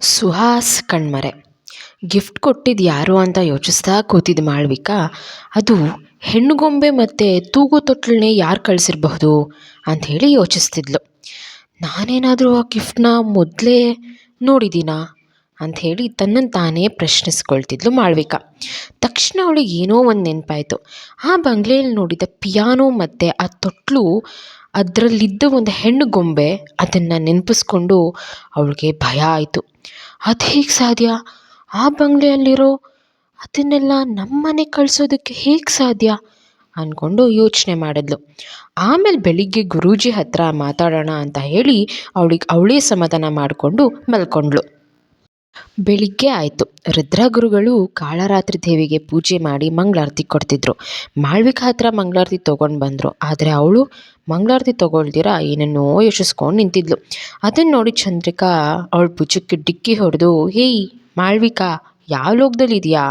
Suhas ಕಣ್ಮರೆ, gift ಕೊಟ್ಟಿದ್ದು ಯಾರು ಅಂತ ಯೋಚಿಸ್ತಾ ಕೂತಿದ್ದ ಮಾಳ್ವಿಕಾ, ಅದು ಹೆಣ್ಣುಗೊಂಬೆ ಮತ್ತು ತೂಗು ತೊಟ್ಲನ್ನೇ ಯಾರು ಕಳಿಸಿರಬಹುದು ಅಂಥೇಳಿ ಯೋಚಿಸ್ತಿದ್ಲು. ನಾನೇನಾದರೂ ಆ ಗಿಫ್ಟನ್ನ ಮೊದಲೇ ನೋಡಿದ್ದೀನಾ ಅಂಥೇಳಿ ತನ್ನನ್ನು ತಾನೇ ಪ್ರಶ್ನಿಸ್ಕೊಳ್ತಿದ್ಲು ಮಾಳ್ವಿಕಾ. ತಕ್ಷಣ ಅವಳಿಗೆ ಏನೋ ಒಂದು ನೆನಪಾಯಿತು. ಆ ಬಂಗ್ಲೆಯಲ್ಲಿ ನೋಡಿದ ಪಿಯಾನೋ ಮತ್ತು ಆ ತೊಟ್ಲು ಅದರಲ್ಲಿದ್ದ ಒಂದು ಹೆಣ್ಣು ಗೊಂಬೆ ಅದನ್ನು ನೆನಪಿಸ್ಕೊಂಡು ಅವಳಿಗೆ ಭಯ ಆಯಿತು. ಅದು ಹೇಗೆ ಸಾಧ್ಯ? ಆ ಬಂಗ್ಲೆಯಲ್ಲಿರೋ ಅದನ್ನೆಲ್ಲ ನಮ್ಮ ಮನೆಗೆ ಕಳಿಸೋದಕ್ಕೆ ಹೇಗೆ ಸಾಧ್ಯ? ಅಂದ್ಕೊಂಡು ಯೋಚನೆ ಮಾಡಿದ್ಲು. ಆಮೇಲೆ ಬೆಳಿಗ್ಗೆ ಗುರೂಜಿ ಹತ್ರ ಮಾತಾಡೋಣ ಅಂತ ಹೇಳಿ ಅವಳಿಗೆ ಅವಳೇ ಸಮಾಧಾನ ಮಾಡಿಕೊಂಡು ಮಲ್ಕೊಂಡ್ಳು. ಬೆಳಿಗ್ಗೆ ಆಯಿತು. ರುದ್ರಗುರುಗಳು ಕಾಳರಾತ್ರಿ ದೇವಿಗೆ ಪೂಜೆ ಮಾಡಿ ಮಂಗಳಾರತಿ ಕೊಡ್ತಿದ್ರು. ಮಾಳ್ವಿಕ ಹತ್ರ ಮಂಗಳಾರತಿ ತೊಗೊಂಡು ಬಂದರು. ಆದರೆ ಅವಳು ಮಂಗಳಾರತಿ ತೊಗೊಳ್ದಿರ, ಏನೇನೋ ಯೋಚಿಸ್ಕೊಂಡು ನಿಂತಿದ್ಲು. ಅದನ್ನು ನೋಡಿ ಚಂದ್ರಿಕಾ ಅವಳ ಭುಜಕ್ಕೆ ಡಿಕ್ಕಿ ಹೊಡೆದು, ಹೇಯ್ ಮಾಳ್ವಿಕಾ, ಯಾವ ಲೋಕದಲ್ಲಿದೆಯಾ?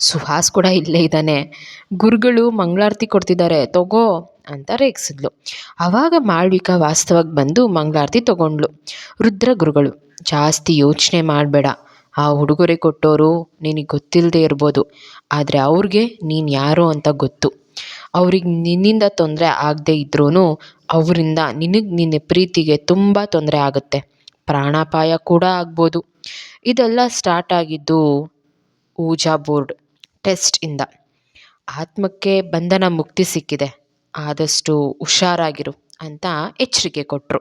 ಸುಹಾಸ್ ಕೂಡ ಇಲ್ಲೇ ಇದ್ದಾನೆ. ಗುರುಗಳು ಮಂಗಳಾರತಿ ಕೊಡ್ತಿದ್ದಾರೆ, ತಗೋ ಅಂತ ರೇಗಿಸಿದ್ಲು. ಆವಾಗ ಮಾಳ್ವಿಕಾ ವಾಸ್ತವಕ್ಕೆ ಬಂದು ಮಂಗಳಾರತಿ ತಗೊಂಡ್ಳು. ರುದ್ರ ಗುರುಗಳು, ಜಾಸ್ತಿ ಯೋಚನೆ ಮಾಡಬೇಡ. ಆ ಉಡುಗೊರೆ ಕೊಟ್ಟೋರು ನಿನಗೆ ಗೊತ್ತಿಲ್ಲದೆ ಇರ್ಬೋದು. ಆದರೆ ಅವ್ರಿಗೆ ನೀನು ಯಾರು ಅಂತ ಗೊತ್ತು. ಅವ್ರಿಗೆ ನಿನ್ನಿಂದ ತೊಂದರೆ ಆಗದೆ ಇದ್ರೂ ಅವರಿಂದ ನಿನಗೆ ನಿನ್ನ ಪ್ರೀತಿಗೆ ತುಂಬ ತೊಂದರೆ ಆಗುತ್ತೆ. ಪ್ರಾಣಾಪಾಯ ಕೂಡ ಆಗ್ಬೋದು. ಇದೆಲ್ಲ ಸ್ಟಾರ್ಟ್ ಆಗಿದ್ದು ಊಜಾ ಬೋರ್ಡ್. ಟೆಸ್ಟಿಂದ ಆತ್ಮಕ್ಕೆ ಬಂಧನ ಮುಕ್ತಿ ಸಿಕ್ಕಿದೆ. ಆದಷ್ಟು ಹುಷಾರಾಗಿರು ಅಂತ ಎಚ್ಚರಿಕೆ ಕೊಟ್ಟರು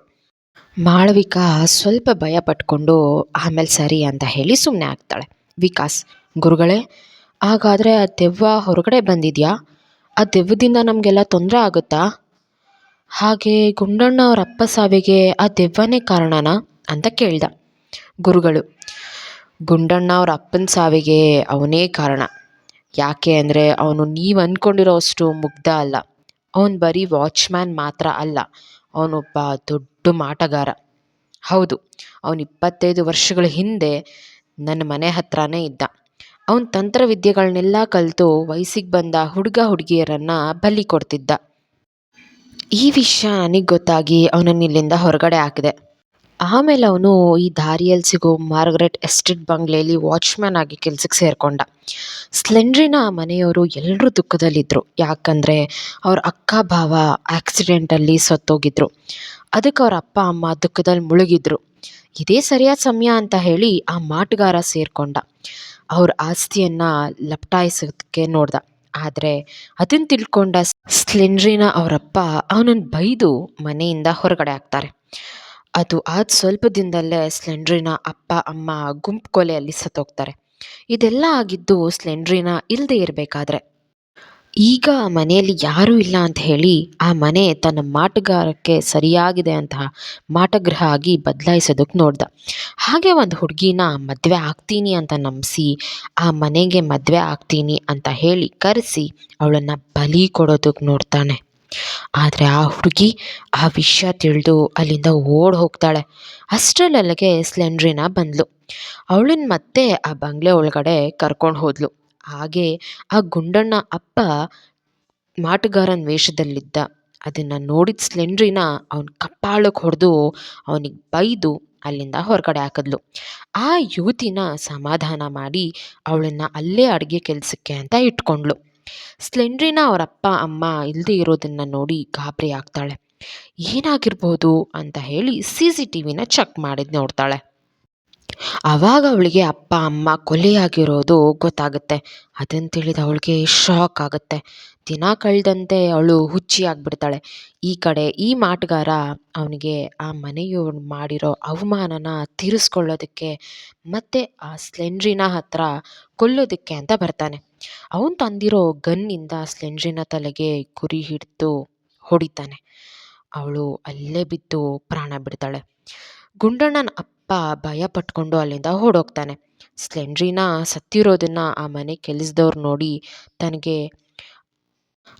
ಮಾಳವಿಕಾ ಸ್ವಲ್ಪ ಭಯ ಪಟ್ಕೊಂಡು, ಆಮೇಲೆ ಸರಿ ಅಂತ ಹೇಳಿ ಸುಮ್ಮನೆ ಆಗ್ತಾಳೆ. ವಿಕಾಸ್, ಗುರುಗಳೇ, ಹಾಗಾದರೆ ಆ ದೆವ್ವ ಹೊರಗಡೆ ಬಂದಿದೆಯಾ? ಆ ದೆವ್ವದಿಂದ ನಮಗೆಲ್ಲ ತೊಂದರೆ ಆಗುತ್ತಾ? ಹಾಗೆ ಗುಂಡಣ್ಣ ಅವರ ಅಪ್ಪ ಸಾವಿಗೆ ಆ ದೆವ್ವನೇ ಕಾರಣನಾ? ಅಂತ ಕೇಳ್ದ. ಗುರುಗಳು, ಗುಂಡಣ್ಣ ಅವ್ರ ಅಪ್ಪನ ಸಾವಿಗೆ ಅವನೇ ಕಾರಣ. ಯಾಕೆ ಅಂದರೆ ಅವನು ನೀವು ಅಂದ್ಕೊಂಡಿರೋ ಅಷ್ಟು ಮುಗ್ಧ ಅಲ್ಲ. ಅವನು ಬರೀ ವಾಚ್ಮ್ಯಾನ್ ಮಾತ್ರ ಅಲ್ಲ. ಅವನೊಬ್ಬ ದೊಡ್ಡ ಮಾಟಗಾರ. ಹೌದು, ಅವನು ಇಪ್ಪತ್ತೈದು ವರ್ಷಗಳ ಹಿಂದೆ ನನ್ನ ಮನೆ ಹತ್ರನೇ ಇದ್ದ. ಅವನ ತಂತ್ರವಿದ್ಯೆಗಳನ್ನೆಲ್ಲ ಕಲಿತು ವಯಸ್ಸಿಗೆ ಬಂದ ಹುಡುಗ ಹುಡುಗಿಯರನ್ನು ಬಲಿ ಕೊಡ್ತಿದ್ದ. ಈ ವಿಷಯ ನನಗೆ ಗೊತ್ತಾಗಿ ಅವನನ್ನು ಇಲ್ಲಿಂದ ಹೊರಗಡೆ ಹಾಕಿದೆ. ಆಮೇಲೆ ಅವನು ಈ ದಾರಿಯಲ್ಲಿ ಸಿಗೋ ಮಾರ್ಗ್ರೆಟ್ ಎಸ್ಟೇಟ್ ಬಂಗ್ಲೆಯಲ್ಲಿ ವಾಚ್ಮ್ಯಾನ್ ಆಗಿ ಕೆಲ್ಸಕ್ಕೆ ಸೇರಿಕೊಂಡ. ಸ್ಲೆಂಡ್ರಿನ ಮನೆಯವರು ಎಲ್ಲರೂ ದುಃಖದಲ್ಲಿದ್ದರು ಯಾಕಂದರೆ ಅವ್ರ ಅಕ್ಕ ಭಾವ ಆಕ್ಸಿಡೆಂಟಲ್ಲಿ ಸತ್ತೋಗಿದ್ರು. ಅದಕ್ಕೆ ಅವ್ರ ಅಪ್ಪ, ಅಮ್ಮ ದುಃಖದಲ್ಲಿ ಮುಳುಗಿದ್ರು. ಇದೇ ಸರಿಯಾದ ಸಮಯ ಅಂತ ಹೇಳಿ ಆ ಮಾಟಗಾರ ಸೇರಿಕೊಂಡ. ಅವ್ರ ಆಸ್ತಿಯನ್ನು ಲಪಟಾಯಿಸೋದಕ್ಕೆ ನೋಡ್ದ. ಆದರೆ ಅದನ್ನು ತಿಳ್ಕೊಂಡ ಸ್ಲೆಂಡ್ರಿನ ಅವರಪ್ಪ ಅವನನ್ನು ಬೈದು ಮನೆಯಿಂದ ಹೊರಗಡೆ ಹಾಕ್ತಾರೆ. ಅದು ಆದ ಸ್ವಲ್ಪ ದಿನದಲ್ಲೇ ಸ್ಲೆಂಡ್ರಿನ ಅಪ್ಪ, ಅಮ್ಮ ಗುಂಪು ಕೊಲೆಯಲ್ಲಿ ಸತ್ತೋಗ್ತಾರೆ. ಇದೆಲ್ಲ ಆಗಿದ್ದು ಸ್ಲೆಂಡ್ರಿನ ಇಲ್ಲದೆ ಇರಬೇಕಾದ್ರೆ. ಈಗ ಮನೆಯಲ್ಲಿ ಯಾರೂ ಇಲ್ಲ ಅಂತ ಹೇಳಿ ಆ ಮನೆ ತನ್ನ ಮಾಟಗಾರಕ್ಕೆ ಸರಿಯಾಗಿದೆ ಅಂತ ಮಾಟಗೃಹ ಆಗಿ ಬದಲಾಯಿಸೋದಕ್ಕೆ ನೋಡ್ದ. ಹಾಗೆ ಒಂದು ಹುಡುಗಿನ ಮದುವೆ ಆಗ್ತೀನಿ ಅಂತ ನಂಬಿಸಿ, ಆ ಮನೆಗೆ ಮದುವೆ ಆಗ್ತೀನಿ ಅಂತ ಹೇಳಿ ಕರೆಸಿ ಅವಳನ್ನು ಬಲಿ ಕೊಡೋದಕ್ಕೆ ನೋಡ್ತಾನೆ. ಆದರೆ ಆ ಹುಡುಗಿ ಆ ವಿಷಯ ತಿಳಿದು ಅಲ್ಲಿಂದ ಓಡಿ ಹೋಗ್ತಾಳೆ. ಅಷ್ಟರಲ್ಲಿಗೆ ಸ್ಲೆಂಡ್ರಿನ ಬಂದ್ಲು. ಅವಳನ್ನ ಮತ್ತೆ ಆ ಬಂಗ್ಲೆ ಒಳಗಡೆ ಕರ್ಕೊಂಡು ಹೋದ್ಲು. ಹಾಗೆ ಆ ಗುಂಡಣ್ಣ ಅಪ್ಪ ಮಾಟಗಾರನ ವೇಷದಲ್ಲಿದ್ದ. ಅದನ್ನು ನೋಡಿದ ಸ್ಲೆಂಡ್ರಿನ ಅವನ ಕಪ್ಪಾಳಕ್ಕೆ ಹೊಡೆದು ಅವನಿಗೆ ಬೈದು ಅಲ್ಲಿಂದ ಹೊರಗಡೆ ಹಾಕಿದ್ಲು. ಆ ಯುವತಿನ ಸಮಾಧಾನ ಮಾಡಿ ಅವಳನ್ನು ಅಲ್ಲೇ ಅಡುಗೆ ಕೆಲಸಕ್ಕೆ ಅಂತ ಇಟ್ಕೊಂಡ್ಳು ಸ್ಲೆಂಡ್ರಿನ ಅವರ ಅಪ್ಪ ಅಮ್ಮ ಇಲ್ಲದೆ ಇರೋದನ್ನು ನೋಡಿ ಗಾಬರಿ ಆಗ್ತಾಳೆ. ಏನಾಗಿರ್ಬೋದು ಅಂತ ಹೇಳಿ ಸಿ ಸಿ ಟಿ ವಿನ ಚೆಕ್ ಮಾಡಿದ್ ನೋಡ್ತಾಳೆ. ಅವಾಗ ಅವಳಿಗೆ ಅಪ್ಪ, ಅಮ್ಮ ಕೊಲೆಯಾಗಿರೋದು ಗೊತ್ತಾಗುತ್ತೆ. ಅದನ್ನು ತಿಳಿದ ಅವಳಿಗೆ ಶಾಕ್ ಆಗುತ್ತೆ. ದಿನ ಕಳೆದಂತೆ ಅವಳು ಹುಚ್ಚಿ ಆಗಿಬಿಡ್ತಾಳೆ. ಈ ಕಡೆ ಈ ಮಾಟಗಾರ ಅವನಿಗೆ ಆ ಮನೆಯವ್ರು ಮಾಡಿರೋ ಅವಮಾನನ ತೀರಿಸ್ಕೊಳ್ಳೋದಕ್ಕೆ ಮತ್ತು ಆ ಸ್ಲೆಂಡ್ರಿನ ಹತ್ರ ಕೊಲ್ಲೋದಕ್ಕೆ ಅಂತ ಬರ್ತಾನೆ. ಅವನು ತಂದಿರೋ ಗನ್ನಿಂದ ಸ್ಲೆಂಡ್ರಿನ ತಲೆಗೆ ಗುರಿ ಹಿಡಿದು ಹೊಡಿತಾನೆ. ಅವಳು ಅಲ್ಲೇ ಬಿದ್ದು ಪ್ರಾಣ ಬಿಡ್ತಾಳೆ. ಗುಂಡಣ್ಣನ ಅಪ್ಪ ಭಯ ಪಟ್ಕೊಂಡು ಅಲ್ಲಿಂದ ಓಡೋಗ್ತಾನೆ. ಸ್ಲೆಂಡ್ರಿನ ಸತ್ತಿರೋದನ್ನ ಆ ಮನೆ ಕೆಲಸದವ್ರು ನೋಡಿ ತನಗೆ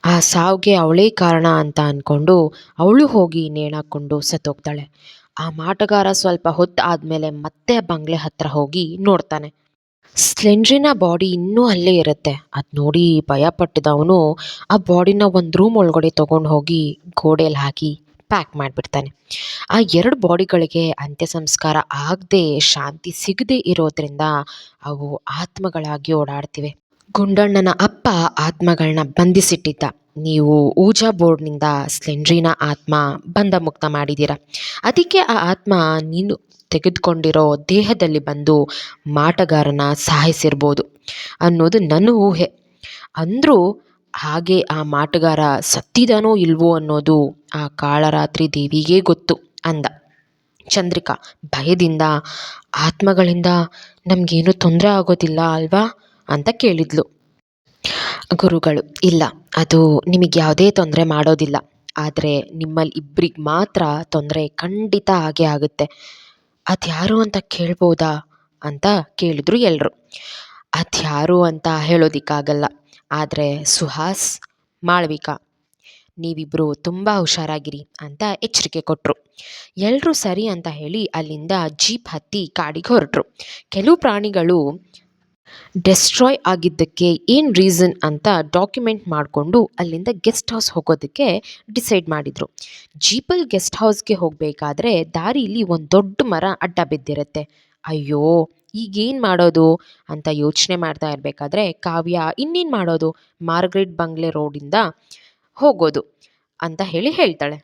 ಆ ಸಾವಿಗೆ ಅವಳೇ ಕಾರಣ ಅಂತ ಅಂದ್ಕೊಂಡು ಅವಳು ಹೋಗಿ ನೇಣಾಕೊಂಡು ಸತ್ತೋಗ್ತಾಳೆ. ಆ ಮಾಟಗಾರ ಸ್ವಲ್ಪ ಹೊತ್ತು ಆದಮೇಲೆ ಮತ್ತೆ ಬಂಗ್ಲೆ ಹತ್ರ ಹೋಗಿ ನೋಡ್ತಾನೆ. ಸ್ಲೆಂಡ್ರಿನ ಬಾಡಿ ಇನ್ನೂ ಅಲ್ಲೇ ಇರುತ್ತೆ. ಅದು ನೋಡಿ ಭಯ ಪಟ್ಟಿದವನು ಆ ಬಾಡಿನ ಒಂದು ರೂಮ್ ಒಳಗಡೆ ತೊಗೊಂಡು ಹೋಗಿ ಗೋಡೆಯಲ್ಲಿ ಹಾಕಿ ಪ್ಯಾಕ್ ಮಾಡಿಬಿಡ್ತಾನೆ. ಆ ಎರಡು ಬಾಡಿಗಳಿಗೆ ಅಂತ್ಯ ಸಂಸ್ಕಾರ ಆಗದೆ ಶಾಂತಿ ಸಿಗದೆ ಇರೋದ್ರಿಂದ ಅವು ಆತ್ಮಗಳಾಗಿ ಓಡಾಡ್ತಿವೆ. ಗುಂಡಣ್ಣನ ಅಪ್ಪ ಆತ್ಮಗಳನ್ನ ಬಂಧಿಸಿಟ್ಟಿದ್ದ. ನೀವು ಊಜಾ ಬೋರ್ಡ್ನಿಂದ ಸ್ಲೆಂಡ್ರಿನ ಆತ್ಮ ಬಂಧ ಮುಕ್ತ ಮಾಡಿದ್ದೀರ? ಅದಕ್ಕೆ ಆ ಆತ್ಮ ನೀನು ತೆಗೆದುಕೊಂಡಿರೋ ದೇಹದಲ್ಲಿ ಬಂದು ಮಾಟಗಾರನ ಸಹಾಯಿಸಿರ್ಬೋದು ಅನ್ನೋದು ನನ್ನ ಊಹೆ. ಅಂದರೂ ಹಾಗೆ ಆ ಮಾಟಗಾರ ಸತ್ತಿದಾನೋ ಇಲ್ವೋ ಅನ್ನೋದು ಆ ಕಾಳರಾತ್ರಿ ದೇವಿಗೇ ಗೊತ್ತು ಅಂದ. ಚಂದ್ರಿಕಾ, ಭಯದಿಂದ, ಆತ್ಮಗಳಿಂದ ನಮಗೇನು ತೊಂದರೆ ಆಗೋದಿಲ್ಲ ಅಲ್ವಾ? ಅಂತ ಕೇಳಿದ್ಲು. ಗುರುಗಳು ಇಲ್ಲ. ಅದು ನಿಮಗೆ ಯಾವುದೇ ತೊಂದರೆ ಮಾಡೋದಿಲ್ಲ. ಆದರೆ ನಿಮ್ಮಲ್ಲಿ ಇಬ್ಬರಿಗೆ ಮಾತ್ರ ತೊಂದರೆ ಖಂಡಿತ ಆಗೇ ಆಗುತ್ತೆ. ಅದ್ಯಾರು ಅಂತ ಕೇಳ್ಬೋದಾ ಅಂತ ಕೇಳಿದ್ರು ಎಲ್ಲರೂ ಅದ್ಯಾರು ಅಂತ ಹೇಳೋದಕ್ಕಾಗಲ್ಲ. ಆದರೆ ಸುಹಾಸ್ ಮಾಳ್ವಿಕಾ ನೀವಿಬ್ಬರು ತುಂಬ ಹುಷಾರಾಗಿರಿ ಅಂತ ಎಚ್ಚರಿಕೆ ಕೊಟ್ಟರು ಎಲ್ಲರೂ ಸರಿ ಅಂತ ಹೇಳಿ ಅಲ್ಲಿಂದ ಜೀಪ್ ಹತ್ತಿ ಕಾಡಿಗೆ ಹೊರಟರು. ಕೆಲವು ಪ್ರಾಣಿಗಳು ಡೆಸ್ಟ್ರಾಯ್ ಆಗಿದ್ದಕ್ಕೆ ಏನು ರೀಸನ್ ಅಂತ ಡಾಕ್ಯುಮೆಂಟ್ ಮಾಡಿಕೊಂಡು ಅಲ್ಲಿಂದ ಗೆಸ್ಟ್ ಹೌಸ್ ಹೋಗೋದಕ್ಕೆ ಡಿಸೈಡ್ ಮಾಡಿದರು. ಜೀಪಲ್ ಗೆಸ್ಟ್ ಹೌಸ್ಗೆ ಹೋಗಬೇಕಾದ್ರೆ ದಾರಿಲಿ ಒಂದು ದೊಡ್ಡ ಮರ ಅಡ್ಡ ಬಿದ್ದಿರುತ್ತೆ. ಅಯ್ಯೋ, ಈಗೇನು ಮಾಡೋದು ಅಂತ ಯೋಚನೆ ಮಾಡ್ತಾ ಇರಬೇಕಾದ್ರೆ ಕಾವ್ಯ ಇನ್ನೇನು ಮಾಡೋದು? ಮಾರ್ಗ್ರೆಟ್ ಬಂಗ್ಲೆ ರೋಡಿಂದ ಹೋಗೋದು ಅಂತ ಹೇಳಿ ಹೇಳ್ತಾಳೆ.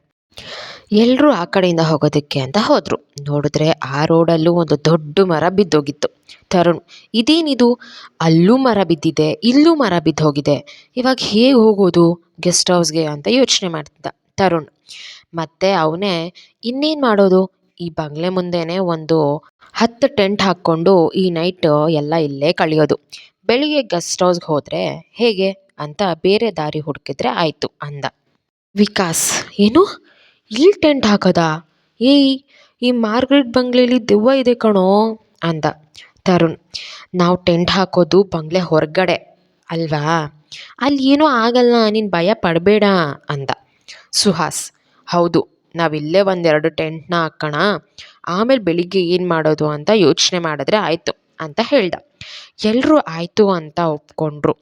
ಎಲ್ಲರೂ ಆ ಕಡೆಯಿಂದ ಹೋಗೋದಕ್ಕೆ ಅಂತ ಹೋದರು. ನೋಡಿದ್ರೆ ಆ ರೋಡಲ್ಲೂ ಒಂದು ದೊಡ್ಡ ಮರ ಬಿದ್ದೋಗಿತ್ತು. ತರುಣ್, ಇದೇನಿದು? ಅಲ್ಲೂ ಮರ ಬಿದ್ದಿದೆ, ಇಲ್ಲೂ ಮರ ಬಿದ್ದು ಹೋಗಿದೆ ಇವಾಗ ಹೇಗೆ ಹೋಗೋದು ಗೆಸ್ಟ್ ಹೌಸ್ಗೆ ಅಂತ ಯೋಚನೆ ಮಾಡ್ತಿದ್ದ ತರುಣ್. ಮತ್ತೆ ಅವನೇ, ಇನ್ನೇನು ಮಾಡೋದು? ಈ ಬಂಗ್ಲೆ ಮುಂದೆನೇ ಒಂದು ಹತ್ತು ಟೆಂಟ್ ಹಾಕ್ಕೊಂಡು ಈ ನೈಟ್ ಎಲ್ಲ ಇಲ್ಲೇ ಕಳೆಯೋದು. ಬೆಳಿಗ್ಗೆ ಗೆಸ್ಟ್ ಹೌಸ್ಗೆ ಹೋದರೆ ಹೇಗೆ ಅಂತ ಬೇರೆ ದಾರಿ ಹುಡುಕಿದ್ರೆ ಆಯಿತು ಅಂದ. ವಿಕಾಸ್, ಏನು? ಇಲ್ಲಿ ಟೆಂಟ್ ಹಾಕೋದಾ? ಏಯ್, ಈ ಮಾರ್ಗ್ರೆಟ್ ಬಂಗ್ಲೆಲಿ ದೆವ್ವ ಇದೆ ಕಣೋ ಅಂದ ತರುಣ್. ನಾವು ಟೆಂಟ್ ಹಾಕೋದು ಬಂಗ್ಲೆ ಹೊರಗಡೆ, ಅಲ್ವಾ? ಅಲ್ಲಿ ಏನೂ ಆಗಲ್ಲ, ನೀನು ಭಯ ಪಡಬೇಡ ಅಂದ ಸುಹಾಸ್. ಹೌದು ನಾವಿಲ್ಲೇ ಒಂದೆರಡು ಟೆಂಟ್ನ ಹಾಕೋಣ, ಆಮೇಲೆ ಬೆಳಿಗ್ಗೆ ಏನು ಮಾಡೋದು ಅಂತ ಯೋಚನೆ ಮಾಡಿದ್ರೆ ಆಯಿತು. ಅಂತ ಹೇಳ್ದ. ಎಲ್ಲರೂ ಆಯಿತು ಅಂತ ಒಪ್ಕೊಂಡ್ರು.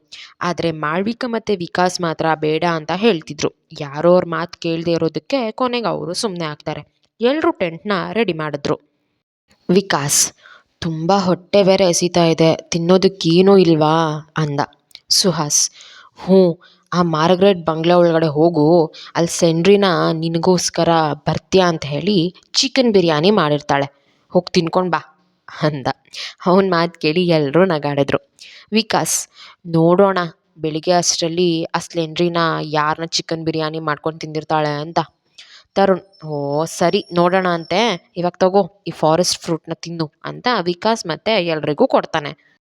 ಆದರೆ ಮಾಳ್ವಿಕ ಮತ್ತು ವಿಕಾಸ್ ಮಾತ್ರ ಬೇಡ ಅಂತ ಹೇಳ್ತಿದ್ರು. ಯಾರೋ ಅವ್ರ ಮಾತು ಕೇಳದೆ ಇರೋದಕ್ಕೆ ಕೊನೆಗೆ ಅವರು ಸುಮ್ಮನೆ ಆಗ್ತಾರೆ. ಎಲ್ಲರೂ ಟೆಂಟ್ನ ರೆಡಿ ಮಾಡಿದ್ರು. ವಿಕಾಸ್, ತುಂಬ ಹೊಟ್ಟೆ ಬೇರೆ ಎಸಿತಾ ಇದೆ. ತಿನ್ನೋದಕ್ಕೇನೂ ಇಲ್ವಾ? ಅಂದ. ಸುಹಾಸ್, ಹ್ಞೂ, ಆ ಮಾರ್ಗ್ರೆಟ್ ಬಂಗ್ಲೆ ಒಳಗಡೆ ಹೋಗು. ಅಲ್ಲಿ ಸೆಂಡ್ರಿನ ನಿನಗೋಸ್ಕರ ಬರ್ತೀಯಾ ಅಂತ ಹೇಳಿ ಚಿಕನ್ ಬಿರಿಯಾನಿ ಮಾಡಿರ್ತಾಳೆ. ಹೋಗಿ ತಿನ್ಕೊಂಡು ಬಾ. ಅಂದ. ಅವನ ಮಾತು ಕೇಳಿ ಎಲ್ಲರೂ ನಗಾಡಿದ್ರು. ವಿಕಾಸ್, ನೋಡೋಣ, ಬೆಳಿಗ್ಗೆ ಅಷ್ಟರಲ್ಲಿ ಆ ಸ್ಲೆಂಡ್ರಿನ ಯಾರನ್ನ ಚಿಕನ್ ಬಿರಿಯಾನಿ ಮಾಡ್ಕೊಂಡು ತಿಂದಿರ್ತಾಳೆ ಅಂತ. ತರುಣ್, ಓ, ಸರಿ, ನೋಡೋಣ ಅಂತೆ. ಇವಾಗ ತಗೋ, ಈ ಫಾರೆಸ್ಟ್ ಫ್ರೂಟ್ನ ತಿನ್ನು ಅಂತ ವಿಕಾಸ್ ಮತ್ತೆ ಎಲ್ರಿಗೂ ಕೊಡ್ತಾನೆ.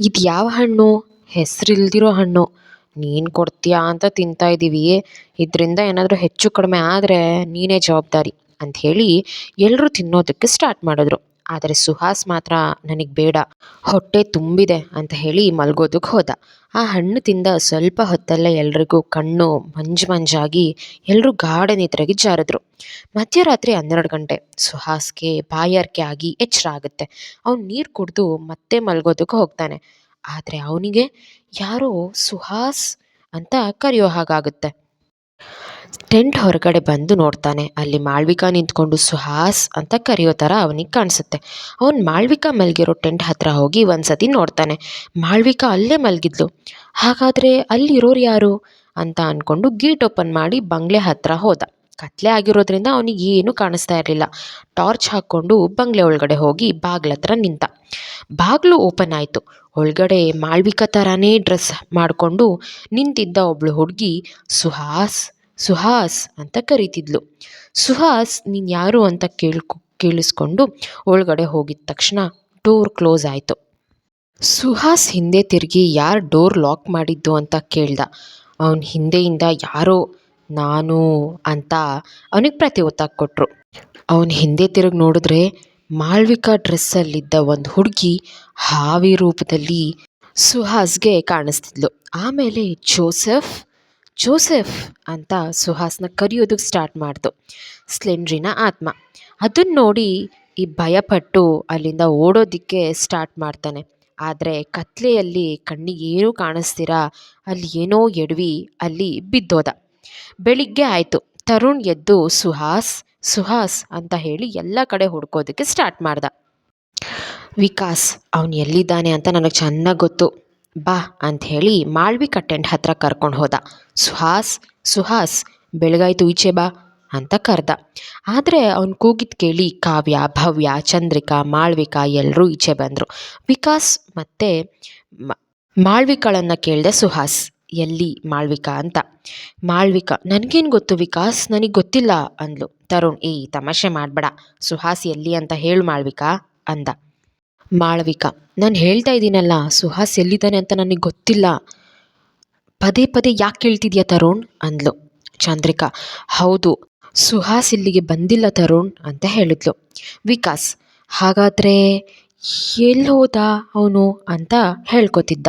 ಇದು ಯಾವ ಹಣ್ಣು? ಹೆಸರಿಲ್ದಿರೋ ಹಣ್ಣು. ನೀನು ಕೊಡ್ತೀಯಾ ಅಂತ ತಿಂತಾ ಇದ್ದೀವಿ ಇದರಿಂದ ಏನಾದರೂ ಹೆಚ್ಚು ಕಡಿಮೆ ಆದರೆ ನೀನೇ ಜವಾಬ್ದಾರಿ ಅಂಥೇಳಿ ಎಲ್ಲರೂ ತಿನ್ನೋದಕ್ಕೆ ಸ್ಟಾರ್ಟ್ ಮಾಡಿದ್ರು. ಆದರೆ ಸುಹಾಸ್ ಮಾತ್ರ ನನಗೆ ಬೇಡ, ಹೊಟ್ಟೆ ತುಂಬಿದೆ ಅಂತ ಹೇಳಿ ಮಲ್ಗೋದಕ್ಕೆ ಹೋದ. ಆ ಹಣ್ಣು ತಿಂದ ಸ್ವಲ್ಪ ಹೊತ್ತಲ್ಲೇ ಎಲ್ರಿಗೂ ಕಣ್ಣು ಮಂಜು ಮಂಜಾಗಿ ಎಲ್ಲರೂ ಗಾಢ ನಿದ್ರೆಗೆ ಜಾರಿದ್ರು. ಮಧ್ಯರಾತ್ರಿ ಹನ್ನೆರಡು ಗಂಟೆ, ಸುಹಾಸ್ಗೆ ಬಾಯಾರಿಕೆ ಆಗಿ ಎಚ್ಚರ ಆಗುತ್ತೆ. ಅವ್ನು ನೀರು ಕುಡಿದು ಮತ್ತೆ ಮಲ್ಗೋದಕ್ಕೆ ಹೋಗ್ತಾನೆ. ಆದರೆ ಅವನಿಗೆ, ಯಾರೋ ಸುಹಾಸ್? ಅಂತ ಕರೆಯೋ ಹಾಗಾಗುತ್ತೆ. ಟೆಂಟ್ ಹೊರಗಡೆ ಬಂದು ನೋಡ್ತಾನೆ. ಅಲ್ಲಿ ಮಾಳ್ವಿಕಾ ನಿಂತ್ಕೊಂಡು ಸುಹಾಸ್ ಅಂತ ಕರೆಯೋ ಥರ ಅವನಿಗೆ ಕಾಣಿಸುತ್ತೆ. ಅವನು ಮಾಳ್ವಿಕಾ ಮಲಗಿರೋ ಟೆಂಟ್ ಹತ್ತಿರ ಹೋಗಿ ಒಂದ್ಸತಿ ನೋಡ್ತಾನೆ. ಮಾಳ್ವಿಕಾ ಅಲ್ಲೇ ಮಲಗಿದ್ಲು. ಹಾಗಾದರೆ ಅಲ್ಲಿರೋರು ಯಾರು? ಅಂತ ಅಂದ್ಕೊಂಡು ಗೇಟ್ ಓಪನ್ ಮಾಡಿ ಬಂಗ್ಲೆ ಹತ್ತಿರ ಹೋದ. ಕತ್ಲೆ ಆಗಿರೋದ್ರಿಂದ ಅವನಿಗೆ ಏನೂ ಕಾಣಿಸ್ತಾ ಇರಲಿಲ್ಲ. ಟಾರ್ಚ್ ಹಾಕ್ಕೊಂಡು ಬಂಗ್ಲೆ ಒಳಗಡೆ ಹೋಗಿ ಬಾಗ್ಲ ಹತ್ರ ನಿಂತ. ಬಾಗಿಲು ಓಪನ್ ಆಯಿತು. ಒಳಗಡೆ ಮಾಳ್ವಿಕಾ ಥರನೇ ಡ್ರೆಸ್ ಮಾಡಿಕೊಂಡು ನಿಂತಿದ್ದ ಒಬ್ಳು ಹುಡುಗಿ ಸುಹಾಸ್. ಸುಹಾಸ್ ಅಂತ ಕರೀತಿದ್ಲು. ಸುಹಾಸ್ ನೀನು ಯಾರು ಅಂತ ಕೇಳ್ಕೊ, ಕೇಳಿಸ್ಕೊಂಡು ಒಳಗಡೆ ಹೋಗಿದ ತಕ್ಷಣ ಡೋರ್ ಕ್ಲೋಸ್ ಆಯಿತು. ಸುಹಾಸ್ ಹಿಂದೆ ತಿರುಗಿ ಯಾರು ಡೋರ್ ಲಾಕ್ ಮಾಡಿದ್ದು ಅಂತ ಕೇಳ್ದ. ಅವನ ಹಿಂದೆಯಿಂದ ಯಾರೋ ನಾನು ಅಂತ ಅವನಿಗೆ ಪ್ರತಿ ಒತ್ತಾಗಿ ಕೊಟ್ಟರು ಅವನ ಹಿಂದೆ ತಿರುಗಿ ನೋಡಿದ್ರೆ ಮಾಳ್ವಿಕಾ ಡ್ರೆಸ್ಸಲ್ಲಿದ್ದ ಒಂದು ಹುಡುಗಿ ಹಾವಿ ರೂಪದಲ್ಲಿ ಸುಹಾಸ್ಗೆ ಕಾಣಿಸ್ತಿದ್ಲು. ಆಮೇಲೆ ಜೋಸೆಫ್ ಜೋಸೆಫ್ ಅಂತ ಸುಹಾಸ್ನ ಕರೆಯೋದಕ್ಕೆ ಸ್ಟಾರ್ಟ್ ಮಾಡ್ತು ಸ್ಲೆಂಡ್ರಿನ ಆತ್ಮ. ಅದನ್ನು ನೋಡಿ ಈ ಭಯಪಟ್ಟು ಅಲ್ಲಿಂದ ಓಡೋದಕ್ಕೆ ಸ್ಟಾರ್ಟ್ ಮಾಡ್ತಾನೆ. ಆದರೆ ಕತ್ಲೆಯಲ್ಲಿ ಕಣ್ಣಿಗೆ ಏನೂ ಕಾಣಿಸ್ತೀರ? ಅಲ್ಲಿ ಏನೋ ಎಡವಿ, ಅಲ್ಲಿ ಬಿದ್ದೋದ. ಬೆಳಿಗ್ಗೆ ಆಯಿತು. ತರುಣ್ ಎದ್ದು ಸುಹಾಸ್ ಸುಹಾಸ್ ಅಂತ ಹೇಳಿ ಎಲ್ಲ ಕಡೆ ಹುಡ್ಕೋದಕ್ಕೆ ಸ್ಟಾರ್ಟ್ ಮಾಡ್ದ. ವಿಕಾಸ್, ಅವನು ಎಲ್ಲಿದ್ದಾನೆ ಅಂತ ನನಗೆ ಚೆನ್ನಾಗಿ ಗೊತ್ತು. ಬಾ ಅಂತ ಹೇಳಿ ಮಾಳ್ವಿಕಾ ಟೆಂಟ್ ಹತ್ರ ಕರ್ಕೊಂಡು ಹೋದ. ಸುಹಾಸ್ ಸುಹಾಸ್, ಬೆಳಗಾಯ್ತು ಈಚೆ ಬಾ ಅಂತ ಕರೆದ. ಆದರೆ ಅವ್ನು ಕೂಗಿದ್ ಕೇಳಿ ಕಾವ್ಯ, ಭವ್ಯ, ಚಂದ್ರಿಕಾ, ಮಾಳ್ವಿಕಾ ಎಲ್ಲರೂ ಈಚೆ ಬಂದರು. ವಿಕಾಸ್ ಮತ್ತು ಮಾಳ್ವಿಕಾಳನ್ನು ಕೇಳಿದೆ ಸುಹಾಸ್, ಎಲ್ಲಿ ಮಾಳ್ವಿಕಾ ಅಂತ. ಮಾಳ್ವಿಕಾ, ನನಗೇನು ಗೊತ್ತು ವಿಕಾಸ್? ನನಗೆ ಗೊತ್ತಿಲ್ಲ ಅಂದ್ಲು. ತರುಣ್, ಏಯ್, ತಮಾಷೆ ಮಾಡಬೇಡ. ಸುಹಾಸ್ ಎಲ್ಲಿ ಅಂತ ಹೇಳು ಮಾಳ್ವಿಕಾ ಅಂದ. ಮಾಳವಿಕಾ. ನಾನು ಹೇಳ್ತಾ ಇದ್ದೀನಲ್ಲ, ಸುಹಾಸ್ ಎಲ್ಲಿದ್ದಾನೆ ಅಂತ ನನಗೆ ಗೊತ್ತಿಲ್ಲ. ಪದೇ ಪದೇ ಯಾಕೆ ಕೇಳ್ತಿದ್ಯಾ ತರುಣ್? ಅಂದ್ಲು. ಚಂದ್ರಿಕಾ, ಹೌದು, ಸುಹಾಸ್ ಇಲ್ಲಿಗೆ ಬಂದಿಲ್ಲ ತರುಣ್ ಅಂತ ಹೇಳಿದ್ಲು. ವಿಕಾಸ್, ಹಾಗಾದರೆ ಎಲ್ಲಿ ಹೋದ ಅವನು ಅಂತ ಹೇಳ್ಕೊತಿದ್ದ.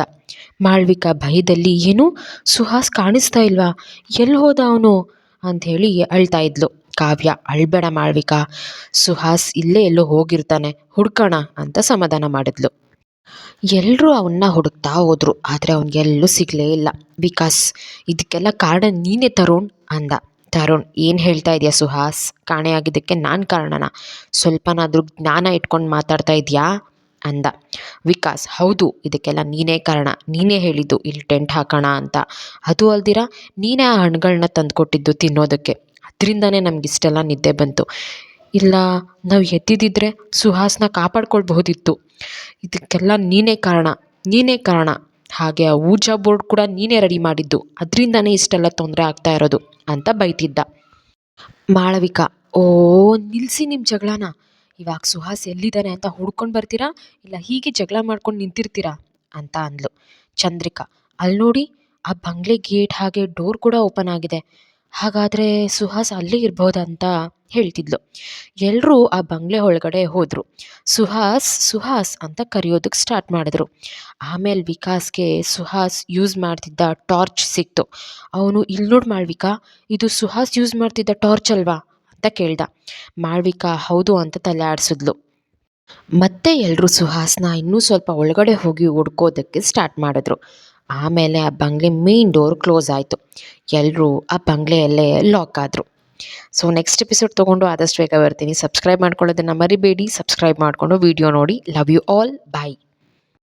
ಮಾಳ್ವಿಕಾ ಭಯದಲ್ಲಿ, ಏನು? ಸುಹಾಸ್ ಕಾಣಿಸ್ತಾ ಇಲ್ವಾ? ಎಲ್ಲಿ ಹೋದ ಅವನು? ಅಂಥೇಳಿ ಅಳ್ತಾ ಇದ್ಲು. ಕಾವ್ಯ ಅಳ್ಬೇಡ ಮಾಳ್ವಿಕಾ, ಸುಹಾಸ್ ಇಲ್ಲೇ ಎಲ್ಲೋ ಹೋಗಿರ್ತಾನೆ, ಹುಡ್ಕೋಣ ಅಂತ ಸಮಾಧಾನ ಮಾಡಿದ್ಲು. ಎಲ್ಲರೂ ಅವನ್ನ ಹುಡುಕ್ತಾ ಹೋದ್ರು, ಆದರೆ ಅವನಿಗೆಲ್ಲೂ ಸಿಗಲೇ ಇಲ್ಲ. ವಿಕಾಸ್, ಇದಕ್ಕೆಲ್ಲ ಕಾರಣ ನೀನೇ ತರುಣ್ ಅಂದ. ತರುಣ್, ಏನು ಹೇಳ್ತಾ ಇದೆಯಾ ಸುಹಾಸ್? ಕಾಣೆಯಾಗಿದ್ದಕ್ಕೆ ನಾನು ಕಾರಣನ? ಸ್ವಲ್ಪನಾದರೂ ಜ್ಞಾನ ಇಟ್ಕೊಂಡು ಮಾತಾಡ್ತಾ ಇದೆಯಾ? ಅಂದ. ವಿಕಾಸ್, ಹೌದು, ಇದಕ್ಕೆಲ್ಲ ನೀನೇ ಕಾರಣ. ನೀನೇ ಹೇಳಿದ್ದು ಇಲ್ಲಿ ಟೆಂಟ್ ಹಾಕೋಣ ಅಂತ. ಅದು ಅಲ್ದಿರ, ನೀನೇ ಆ ಹಣ್ಣುಗಳನ್ನ ತಂದುಕೊಟ್ಟಿದ್ದು ತಿನ್ನೋದಕ್ಕೆ. ಅದರಿಂದನೇ ನಮ್ಗೆ ಇಷ್ಟೆಲ್ಲ ನಿದ್ದೆ ಬಂತು. ಇಲ್ಲ, ನಾವು ಎದ್ದಿದ್ದಿದ್ರೆ ಸುಹಾಸ್ನ ಕಾಪಾಡ್ಕೊಳ್ಬಹುದಿತ್ತು. ಇದಕ್ಕೆಲ್ಲ ನೀನೇ ಕಾರಣ ನೀನೇ ಕಾರಣ. ಹಾಗೆ ಆ ಊಜಾ ಬೋರ್ಡ್ ಕೂಡ ನೀನೇ ರೆಡಿ ಮಾಡಿದ್ದು. ಅದರಿಂದನೇ ಇಷ್ಟೆಲ್ಲ ತೊಂದರೆ ಆಗ್ತಾ ಇರೋದು ಅಂತ ಬೈತಿದ್ದ. ಮಾಳವಿಕಾ, ಓ ನಿಲ್ಲಿಸಿ ನಿಮ್ಮ ಜಗಳನ. ಇವಾಗ ಸುಹಾಸ್ ಎಲ್ಲಿದ್ದಾನೆ ಅಂತ ಹುಡ್ಕೊಂಡು ಬರ್ತೀರಾ? ಇಲ್ಲ ಹೀಗೆ ಜಗಳ ಮಾಡ್ಕೊಂಡು ನಿಂತಿರ್ತೀರಾ? ಅಂತ ಅಂದ್ಲು. ಚಂದ್ರಿಕಾ ಅಲ್ಲಿ ನೋಡಿ ಆ ಬಂಗ್ಲೆ ಗೇಟ್ ಹಾಗೆ ಡೋರ್ ಕೂಡ ಓಪನ್ ಆಗಿದೆ. ಹಾಗಾದರೆ ಸುಹಾಸ್ ಅಲ್ಲೇ ಇರ್ಬೋದಂತ ಹೇಳ್ತಿದ್ಲು. ಎಲ್ಲರೂ ಆ ಬಂಗ್ಲೆ ಒಳಗಡೆ ಹೋದರು. ಸುಹಾಸ್ ಸುಹಾಸ್ ಅಂತ ಕರೆಯೋದಕ್ಕೆ ಸ್ಟಾರ್ಟ್ ಮಾಡಿದ್ರು. ಆಮೇಲೆ ವಿಕಾಸ್ಗೆ ಸುಹಾಸ್ ಯೂಸ್ ಮಾಡ್ತಿದ್ದ ಟಾರ್ಚ್ ಸಿಕ್ತು. ಅವನು, ಇಲ್ಲಿ ನೋಡಿ ಮಾಳ್ವಿಕ, ಇದು ಸುಹಾಸ್ ಯೂಸ್ ಮಾಡ್ತಿದ್ದ ಟಾರ್ಚ್ ಅಲ್ವಾ? ಅಂತ ಕೇಳ್ದ. ಮಾಳ್ವಿಕ, ಹೌದು ಅಂತ ತಲೆ ಆಡಿಸಿದ್ಲು. ಮತ್ತೆ ಎಲ್ಲರೂ ಸುಹಾಸ್ನ ಇನ್ನೂ ಸ್ವಲ್ಪ ಒಳಗಡೆ ಹೋಗಿ ಹುಡ್ಕೋದಕ್ಕೆ ಸ್ಟಾರ್ಟ್ ಮಾಡಿದ್ರು. ಆಮೇಲೆ ಆ ಬಂಗ್ಲೆ ಮೇನ್ ಡೋರ್ ಕ್ಲೋಸ್ ಆಯಿತು. ಎಲ್ಲರೂ ಆ ಬಂಗ್ಲೆಯಲ್ಲೇ ಲಾಕ್ ಆದರು. ಸೊ ನೆಕ್ಸ್ಟ್ ಎಪಿಸೋಡ್ ತೊಗೊಂಡು ಆದಷ್ಟು ಬೇಗ ಬರ್ತೀನಿ. ಸಬ್ಸ್ಕ್ರೈಬ್ ಮಾಡ್ಕೊಳ್ಳೋದನ್ನು ಮರಿಬೇಡಿ. ಸಬ್ಸ್ಕ್ರೈಬ್ ಮಾಡಿಕೊಂಡು ವಿಡಿಯೋ ನೋಡಿ. Love you all bye